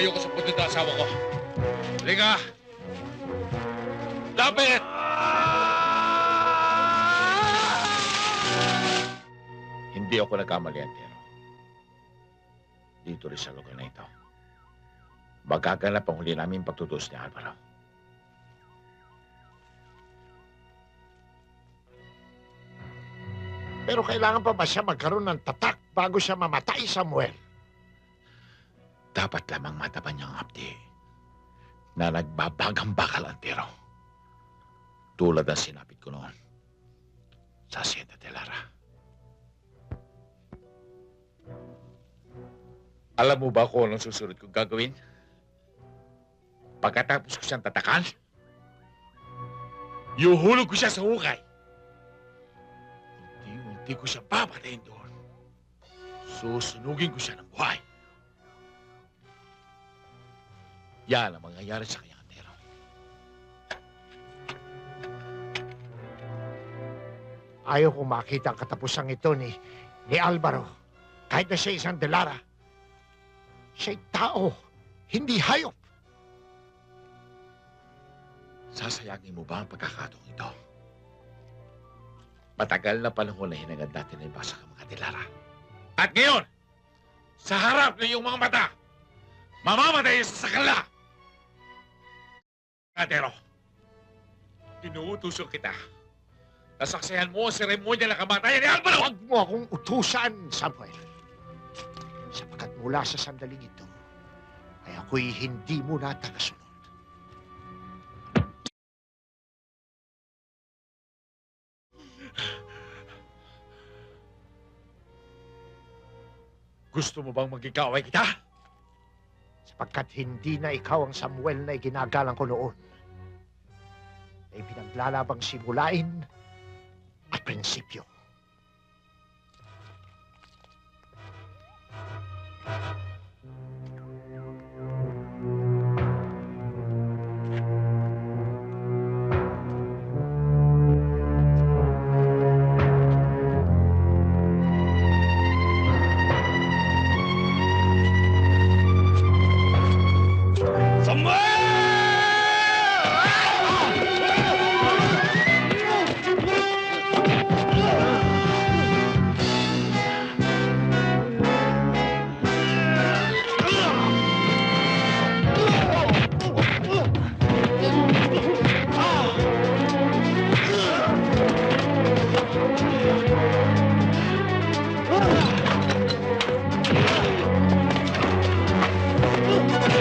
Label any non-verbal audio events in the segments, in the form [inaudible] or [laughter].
lumayo ka sa puto ng asawa ko. Halika! Lapit! Hindi ako nagkamali, Antero. Dito rin sa lugar na ito. Magaganap ang huli namin pagtutos ni Alvaro. Pero kailangan pa ba siya magkaroon ng tatak bago siya mamatay, Samuel? Dapat lamang mataban niyang abdi na nagbabagang bakal, Antero. Tulad ang sinapit ko noon sa Hacienda de Lara. Alam mo ba kung anong susunod kong gagawin? Pagkatapos ko siyang tatakan, yuhulog ko siya sa hukay. Unti-unti ko siya papatayin doon. Susunugin ko siya ng buhay. Yan ang mangyayari sa kanya, Antero. Ayaw kong makita ang katapusang ito ni, ni Alvaro. Kahit na siya isang Delara. Siya'y tao, hindi hayop. Sasayangin mo ba ang pagkakataong ito? Matagal na panahon na hinagad natin na ibasa ang mga dilara. At ngayon, sa harap ng iyong mga mata, mamamatay sa sakala! Katero, tinuutusan kita. Nasaksihan mo ang seremonya ng kamatayan ni Alvaro! Huwag mo akong utusan, Samuel. Sapagkat mula sa sandaling ito, ay ako'y hindi mo na tagasunod. Gusto mo bang maging kaaway kita? Sapagkat hindi na ikaw ang Samuel na iginagalang ko noon. Ay pinaglalabang simulain at prinsipyo.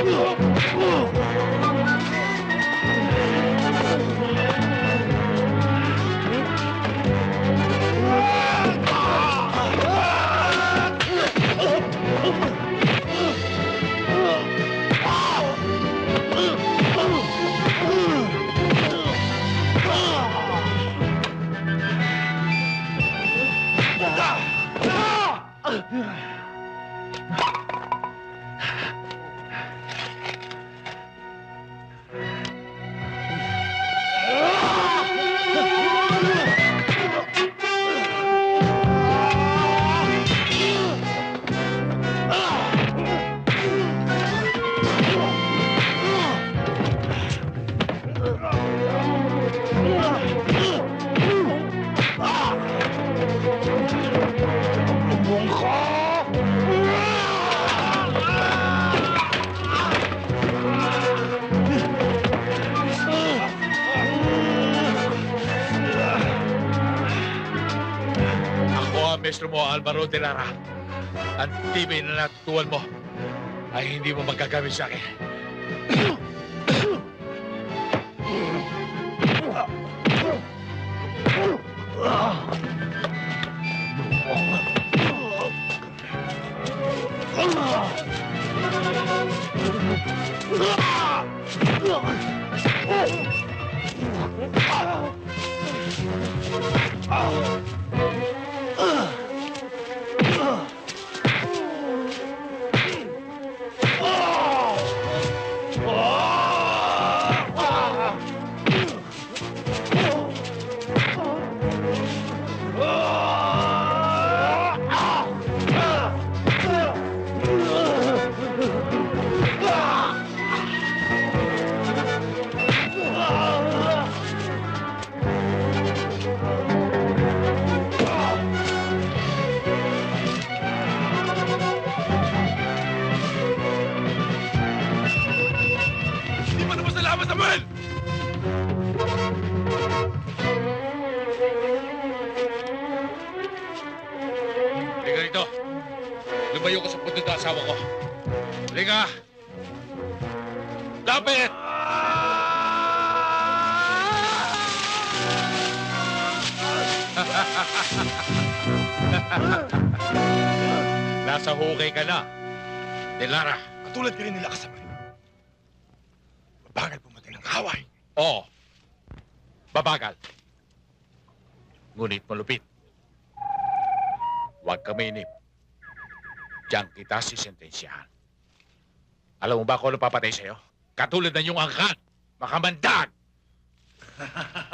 Ako ang mestro mo, Alvaro de Lara. Ang tibay na natutuan mo ay hindi mo magagamit sa akin. Oh! Aman! Liga rito. Lumayo ka sa punto ng asawa ko. Liga! Lapit! [laughs] Nasa hukay ka na. Delara. Katulad ka rin nila kasama. Mabagal po ng kaway. Oo. Babagal. Ngunit malupit. Huwag ka mainip. Diyan kita sisentensyahan. Alam mo ba kung ano papatay sa'yo? Katulad ng iyong angkan. Makamandag! [laughs]